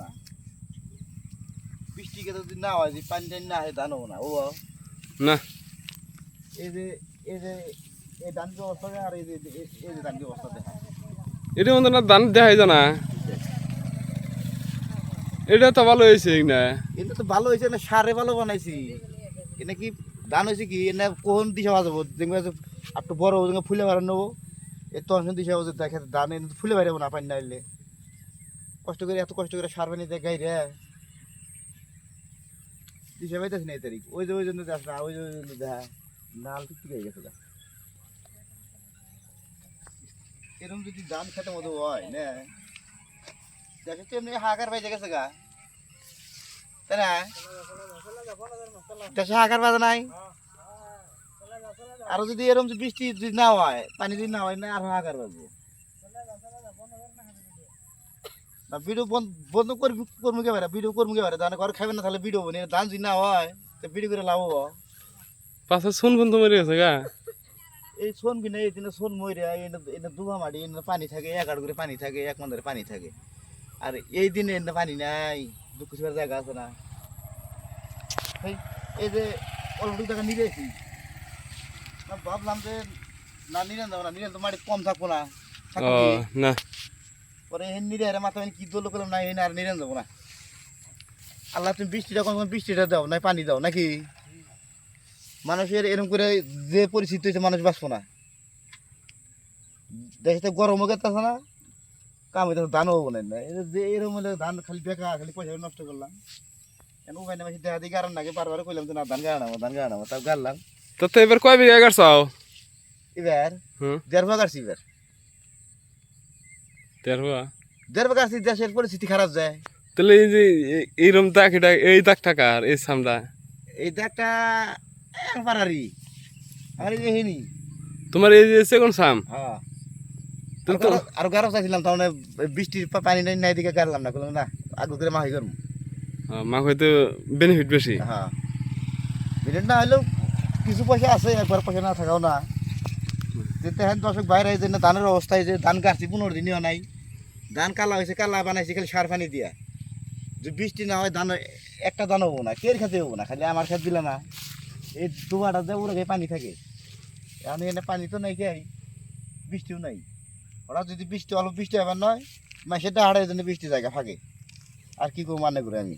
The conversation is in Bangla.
না। বৃষ্টি যদি না হয় যে পানি টানি না হয় ধান হব না। ও না। এই যে এই যে এই ধান যে অবস্থা আর এই যে এই- যে ধান যে অবস্থা দেখা এটা মধ্যে না ধান দেখাই না এটা তো ভালো হয়েছে না। এটা তো ভালো হয়েছে না সারে ভালো বানাইছি। এটা কি ধান হয়েছে কি? এনে কোন দিশা বাজাবো দেখবে একটু বড় ফুলে বেড়ানো নেব। এ তখন দিশা দেখে ধান ফুলে বেড়াবো না পানি না কষ্ট করে, এত কষ্ট করে সার বানিয়ে দেয় গাই রে দিশা পাইতেছি না তারিখ। ওই যে, ওই জন্য দেখ না, ওই ওই জন্য দেখা। নাল ঠিক ঠিক হয়ে গেছে গা। এরকম যদি ধান খেতে মতো হয়, না। দেখে তো এমনি হাকার পাইতে গেছে, গা। তাই না? দেশে হাকার বাজে নাই। আরও যদি এরকম বৃষ্টি যদি না হয়, পানি যদি না হয়, না, আরও হাকার বাজবো। না ভিডিও বন্ধ বন্ধ করবি কে পারে ভিডিও করব কে পারে ধান ঘর খাবে না তাহলে ভিডিও বনি ধান যদি না হয় তো ভিডিও করে লাভ হব। পাশে শুন বন্ধু মরে গেছে গা? এই সোন কিনে এই দিনে সোন মরে এনে দুবা মাটি এনে পানি থাকে এক আড় করে পানি থাকে এক মন্দিরে পানি থাকে। আর এই দিনে এনে পানি নাই দুঃখ জায়গা আছে না। এই যে অল্প টাকা নিয়ে না ভাবলাম যে না নিলেন যাব না নিলেন তো মাটি কম থাকব না? না। পরে এই নিরে আরে মাথা কি দোল করলাম না এই না আর নিলেন যাব না। আল্লাহ তুমি বৃষ্টিটা কখন বৃষ্টিটা দাও না পানি দাও নাকি? মানুষের এরকম করে যে পরিস্থিতি হয়েছে মানুষ বাঁচবো না। দেখতে গরমও গেতেছে না কাম হইতেছে ধানও হব না যে এরকম হলে ধান খালি বেকার খালি পয়সা নষ্ট করলাম। কেন উপায় না দেখা দিয়ে গাড়ান নাকি বারবার কইলাম যে না ধান গাড়া নামো ধান গাড়া নামো তাও গাড়লাম। তো এবার কয় বিঘা গাছাও এবার দেড় ভাগ আসছি এবার। তেরো দেড় ভাগ আসছি দেশের পরিস্থিতি খারাপ যায়। তাহলে এই যে এই- এইরকম দাগ এটা এই দাগ টাকার এই সামটা এই দাগটা পারারি আমার এই হেনি তোমার এই যে সেকেন্ড সাম? হ্যাঁ। তাহলে তো আরও গারো চাইছিলাম মানে বৃষ্টির পানি নাই নাই দিকে গাড়লাম না করলাম না আগে করে মাহি করব মা হয়তো বেনিফিট বেশি। হ্যাঁ। বিলেট না হলেও কিছু পয়সা আছে একবার পয়সা না থাকাও না। যেতে হ্যাঁ দশক বাইরে যে না ধানের অবস্থায় যে ধান কাটছি, পনেরো দিনও নাই। ধান কালা হয়েছে, কালা বানাইছে, খালি সার পানি দিয়া। যে বৃষ্টি না হয়, ধান একটা ধান হব না, কের খেতে হব না, খালি আমার খেত দিলে না। এই দুবারটা যে ওরা পানি থাকে। এখন এখানে পানি তো নাই কে বৃষ্টিও নাই। ওরা যদি বৃষ্টি, অল্প বৃষ্টি হবে নয় মাসের হাড়ে জন্য বৃষ্টি জায়গা ফাঁকে। আর কি করব মানে করে আমি।